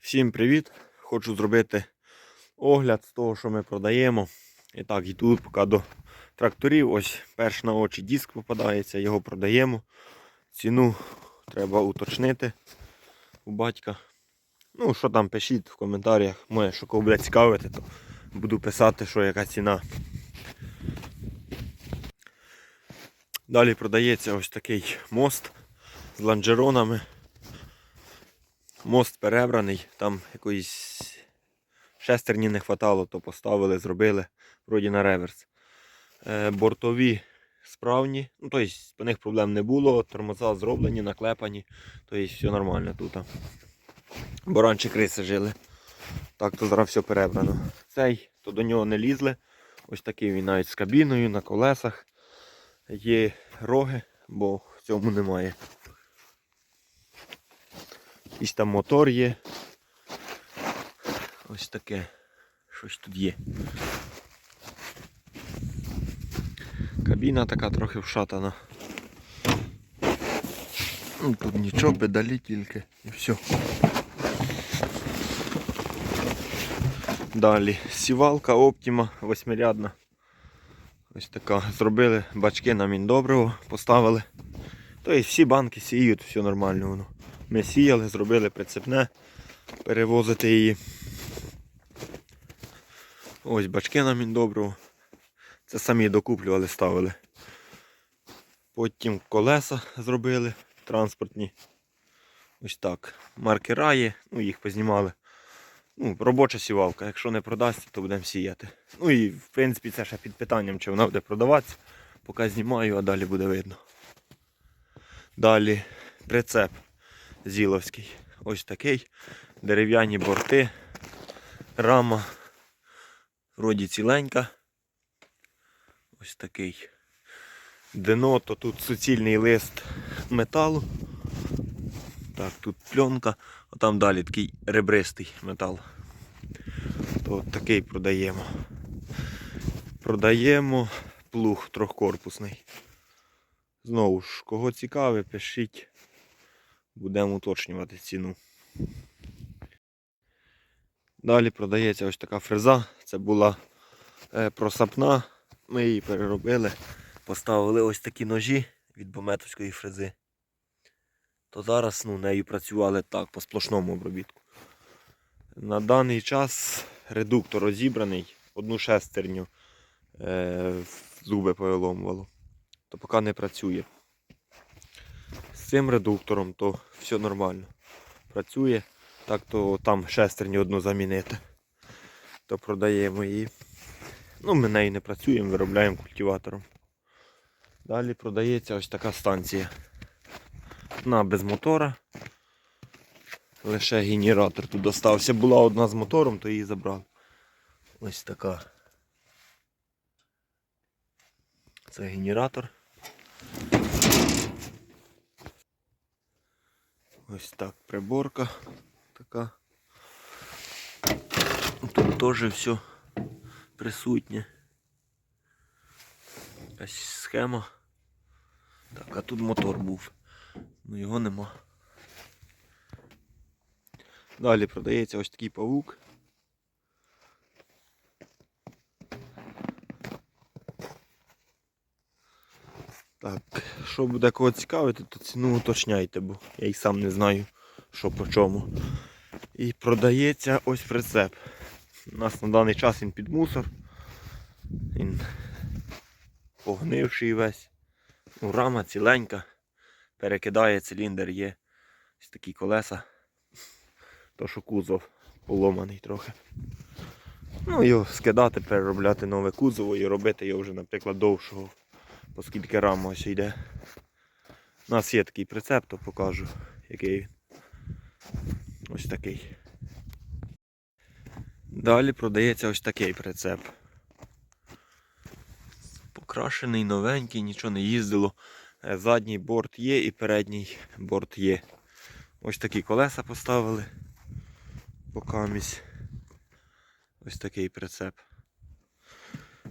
Всім привіт! Хочу зробити огляд з того, що ми продаємо. І так, йду поки до тракторів. Ось перш на очі диск попадається, його продаємо. Ціну треба уточнити у батька. Ну, що там пишіть в коментарях. Моє, що кого буде цікавити, то буду писати, що яка ціна. Далі продається ось такий мост з ланжеронами. Мост перебраний, там якоїсь шестерні не хватало, то поставили, зробили, вроді на реверс. Е, бортові справні, ну тобто по них проблем не було, тормоза зроблені, наклепані, тобто все нормально тут. Бо раніше криси жили. Так, то зараз все перебрано. Цей, то до нього не лізли. Ось такий він навіть з кабіною, на колесах. Є роги, бо в цьому немає. Якийсь там мотор є. Ось таке. Щось тут є. Кабіна така трохи вшатана. Ну, Тут нічого, педалі тільки і все. Далі сівалка Optima восьмирядна. Ось така. Зробили бачки на міндобриво, поставили. Тобто всі банки сіють, все нормально воно. Ми сіяли, зробили прицепне, перевозити її. Ось бачки на міндобриво. Це самі докуплювали, ставили. Потім колеса зробили транспортні. Ось так. Маркера є, ну їх познімали. Ну, робоча сівалка. Якщо не продасться, то будемо сіяти. Ну і в принципі це ще під питанням, чи вона буде продаватися. Поки знімаю, а далі буде видно. Далі прицеп зіловський. Ось такий. Дерев'яні борти. Рама. Вроді ціленька. Ось такий. Дно, то тут суцільний лист металу. Так, тут пленка, а там далі такий ребристий метал. То от такий продаємо. Продаємо плуг трьохкорпусний. Знову ж, кого цікаве, пишіть. Будемо уточнювати ціну. Далі продається ось така фреза. Це була е, просапна. Ми її переробили. Поставили ось такі ножі від бометовської фрези. То зараз ну, нею працювали так, по сплошному обробітку. На даний час редуктор розібраний, одну шестерню е, зуби повиломувало. То поки не працює. Цим редуктором то все нормально. Працює. Так то там шестерню одну замінити. То продаємо її. Ну, ми нею не працюємо, виробляємо культиватором. Далі продається ось така станція. На без мотора. Лише генератор тут достався. Була одна з мотором, то її забрав. Ось така. Це генератор. Ось так приборка така. Тут теж все присутнє. Якась схема. Так, а тут мотор був. Ну його нема. Далі продається ось такий павук. Так, що буде кого цікавити, то ціну уточняйте, бо я й сам не знаю, що по чому. І продається ось прицеп. У нас на даний час він під мусор. Він погнивший весь. Ну, рама ціленька. Перекидає циліндр, є ось такі колеса. То що кузов поломаний трохи. Ну його скидати, переробляти нове кузово і робити його вже, наприклад, довшого, оскільки рама ось йде. У нас є такий прицеп, то покажу, який. Ось такий. Далі продається ось такий прицеп. Покрашений, новенький, нічого не їздило. Е, Задній борт є і передній борт є. Ось такі колеса поставили. Покамість. Ось такий прицеп.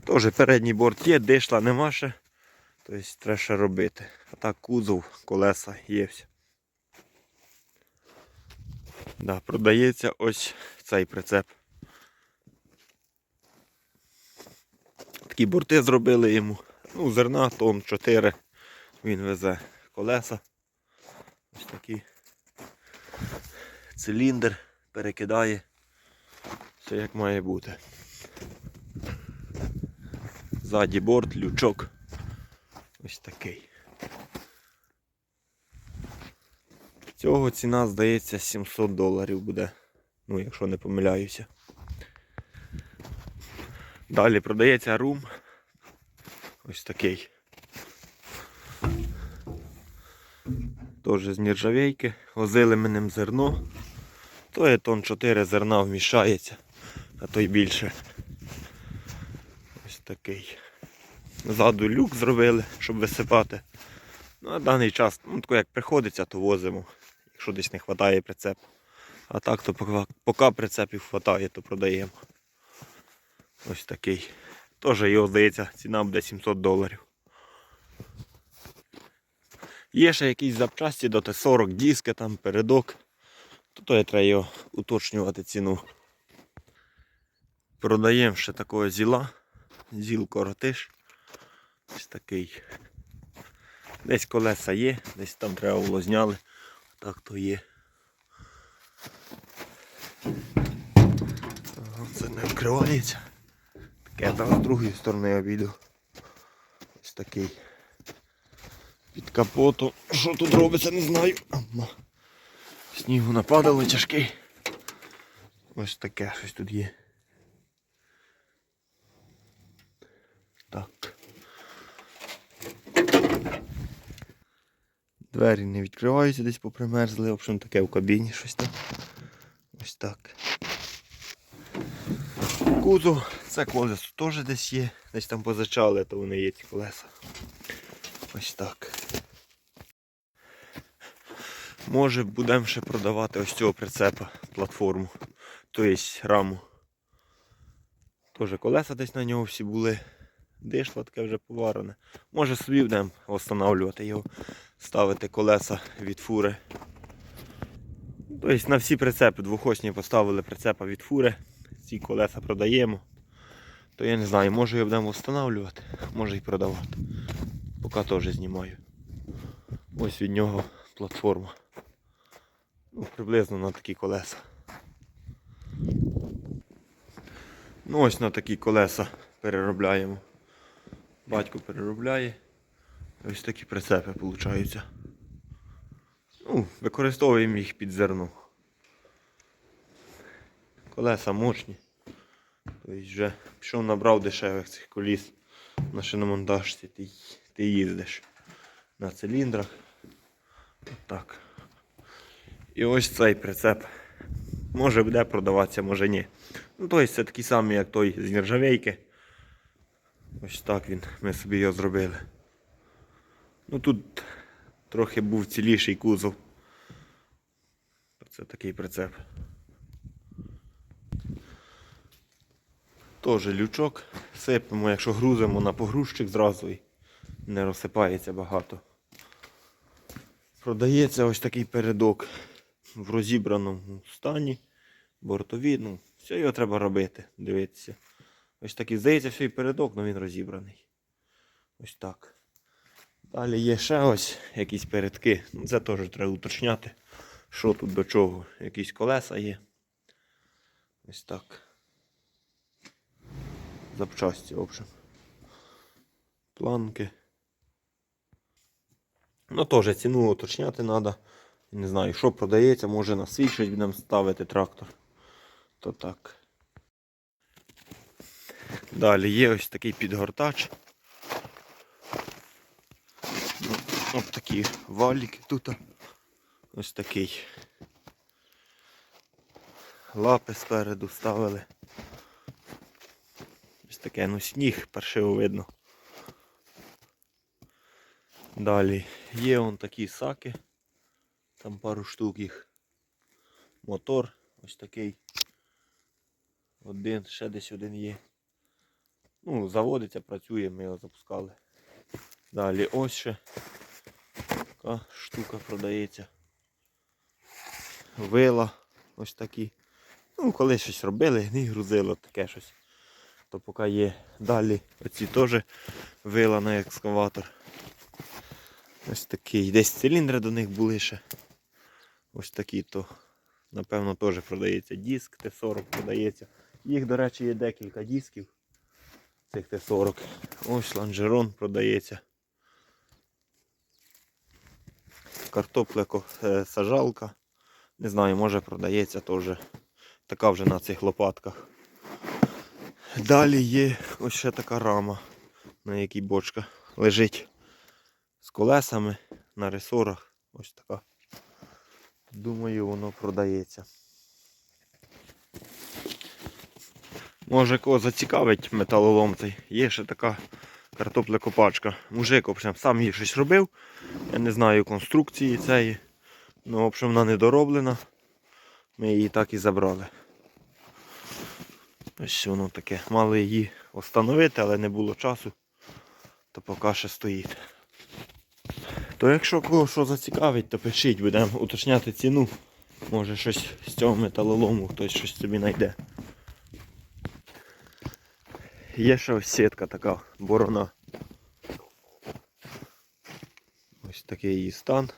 Теж передній борт є, дишла нема ще. Тобто треба ще робити. А так кузов, колеса є все. Да, продається ось цей прицеп. Такі борти зробили йому. Ну, зерна, тон 4. Він везе колеса. Ось такі. Циліндр перекидає. Все як має бути. Ззаді борт, лючок. Ось такий. Цього ціна, здається, 700 доларів буде. Ну, якщо не помиляюся. Далі продається рум. Ось такий. Теж з нержавейки. Возили ми ним зерно. То є тон 4 зерна вміщається, а то й більше. Ось такий. Ззаду люк зробили, щоб висипати. Ну, а даний час, ну, тако як приходиться, то возимо, якщо десь не вистачає прицепу. А так, то поки, поки прицепів вистачає, то продаємо. Ось такий. Теж його, здається, ціна буде 700 доларів. Є ще якісь запчасті до Т-40, диски, там, передок. То, то я треба його уточнювати ціну. Продаємо ще такого зіла. Зіл коротиш. Ось такий. Десь колеса є, десь там треба було зняли. Так то є. Це не відкривається. Таке там з другої сторони обійду. Ось такий. Під капотом. Що тут робиться, не знаю. Снігу нападало тяжкий. Ось таке щось тут є. Так. Двері не відкриваються, десь попримерзли, в общем таке в кабіні щось там. Ось так. Кузов, це колесо теж десь є, десь там позачали, то вони є ці колеса. Ось так. Може будемо ще продавати ось цього прицепа, платформу, тобто раму. Теж колеса десь на нього всі були. Дишло таке вже поварене. Може собі будемо встановлювати його, ставити колеса від фури. Тобто на всі прицепи двохосні поставили прицепа від фури. Ці колеса продаємо. То я не знаю, може його будемо встановлювати, може і продавати. Поки теж знімаю. Ось від нього платформа. Ну, приблизно на такі колеса. Ну ось на такі колеса переробляємо. Батько переробляє. Ось такі прицепи виходять. Ну, використовуємо їх під зерно. Колеса мощні. Тобто вже пішов набрав дешевих цих коліс на шиномонтажці, ти, ти їздиш на циліндрах. Отак. І ось цей прицеп. Може буде продаватися, може ні. Ну, тобто це такий самий, як той з нержавейки. Ось так він, ми собі його зробили. Ну тут трохи був ціліший кузов. Це такий прицеп. Теж лючок. Сипемо, якщо грузимо на погрузчик зразу і не розсипається багато. Продається ось такий передок в розібраному стані. Бортові, ну, все його треба робити, дивитися. Ось такий, здається, все і передок, але він розібраний. Ось так. Далі є ще ось якісь передки. Ну, Це теж треба уточняти, що тут до чого. Якісь колеса є. Ось так. Запчасті, в общем. Планки. Ну теж ціну уточняти треба. Не знаю, що продається, може на свій щось будемо ставити трактор. То так. Далі є ось такий підгортач. Ну, Ось такі валіки тут. Ось такий. Лапи спереду ставили. Ось таке, ну сніг паршиво видно. Далі є он такі саки. Там пару штук їх. Мотор ось такий. Один, ще десь один є. Ну, заводиться, працює, ми його запускали. Далі ось ще така штука продається. Вила ось такі. Ну, коли щось робили, не грузило таке щось. То поки є далі оці теж вила на екскаватор. Ось такий. Десь циліндри до них були ще. Ось такі то. Напевно, теж продається диск, Т-40 продається. Їх, до речі, є декілька дисків. Цих Т-40. Ось лонжерон продається. Картопля е, сажалка. Не знаю, може продається теж. Така вже на цих лопатках. Далі є ось ще така рама, на якій бочка лежить з колесами на ресорах. Ось така. Думаю, воно продається. Може кого зацікавить металолом цей. Є ще така картопля-копачка. Мужик, общем, сам її щось робив. Я не знаю конструкції цієї. Ну, в общем, вона недороблена. Ми її так і забрали. Ось воно таке. Мали її встановити, але не було часу. То поки ще стоїть. То якщо кого що зацікавить, то пишіть, будемо уточняти ціну. Може щось з цього металолому хтось щось собі знайде. Є ще ось сітка така борона. Ось такий її стан.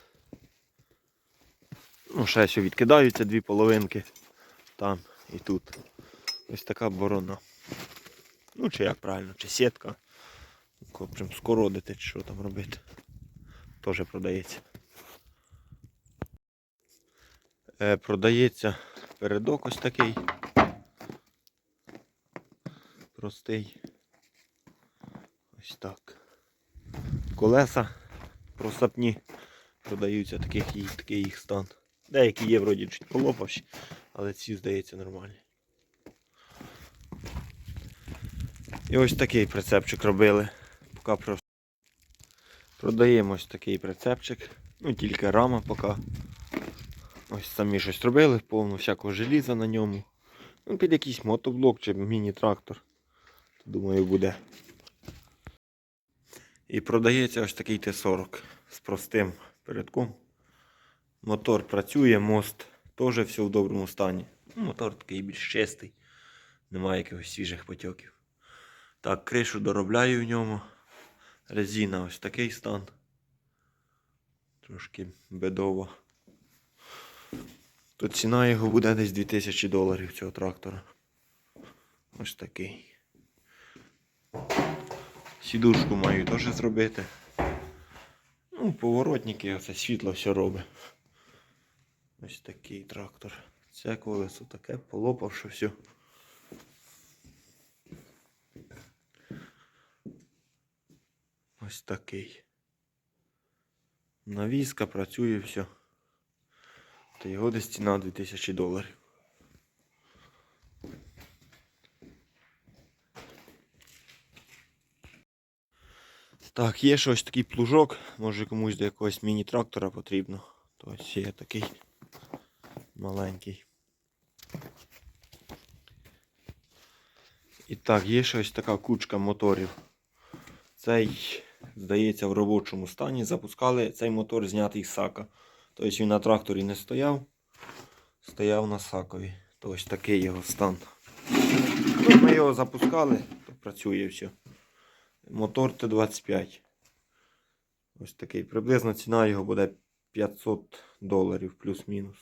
Ну, ще що відкидаються дві половинки. Там і тут. Ось така борона. Ну, чи як правильно, чи сітка. В скородити, чи що там робити. Теж продається. Е, продається передок ось такий. Простий. Ось так. Колеса просапні продаються, таких, такий їх стан. Деякі є вроді чуть полопавші, але ці, здається, нормальні. І ось такий прицепчик робили. Поки про... продаємо ось такий прицепчик. Ну тільки рама поки. Ось самі щось робили, повно всякого желіза на ньому. Ну, під якийсь мотоблок чи міні-трактор. Думаю, буде. І продається ось такий Т-40 з простим передком. Мотор працює, мост теж все в доброму стані. Ну, Мотор такий більш чистий, немає якихось свіжих потьоків. Так, кришу доробляю в ньому. Резина ось такий стан. Трошки бедово. То ціна його буде десь 2000 доларів цього трактора. Ось такий. Сідушку маю теж зробити. Ну, поворотники, оце світло все робить. Ось такий трактор. Це колесо таке, полопавши все. Ось такий. Навіска працює все. То його десь ціна 2000 доларів. Так, є ще ось такий плужок, може комусь до якогось міні-трактора потрібно. То ось є такий маленький. І так, є ще ось така кучка моторів. Цей, здається, в робочому стані. Запускали цей мотор знятий з сака. Тобто він на тракторі не стояв, стояв на сакові. То ось такий його стан. Ну, ми його запускали, то працює все. Мотор Т-25. Ось такий. Приблизно ціна його буде 500 доларів плюс-мінус.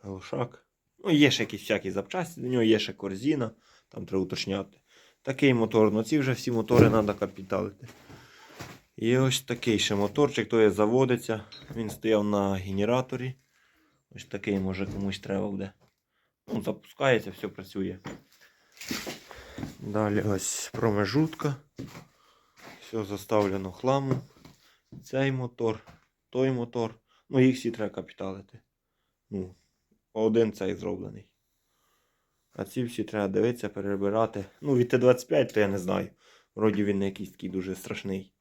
Глушак. Ну, є ще якісь всякі запчасті, до нього є ще корзина, там треба уточняти. Такий мотор, ну ці вже всі мотори треба капіталити. І ось такий ще моторчик, то заводиться. Він стояв на генераторі. Ось такий може комусь треба буде. Ну, запускається, все працює. Далі ось промежутка. Все заставлено хламом. Цей мотор, той мотор. Ну, їх всі треба капіталити. Ну, один цей зроблений. А ці всі треба дивитися, перебирати. Ну, від Т-25, то я не знаю. Вроді він не якийсь такий дуже страшний.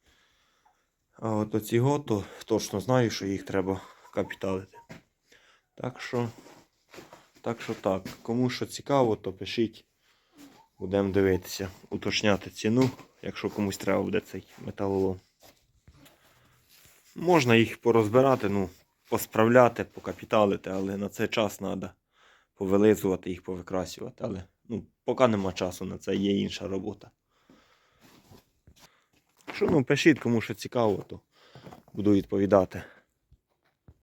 А от оці го, то точно знаю, що їх треба капіталити. Так що, так що так. Кому що цікаво, то пишіть. Будемо дивитися, уточняти ціну, якщо комусь треба буде цей металолом. Можна їх порозбирати, ну, посправляти, покапіталити, але на це час треба. повилизувати їх, повикрасювати. Але ну, поки нема часу на це, є інша робота. Що ну, пишіть, кому що цікаво, то буду відповідати.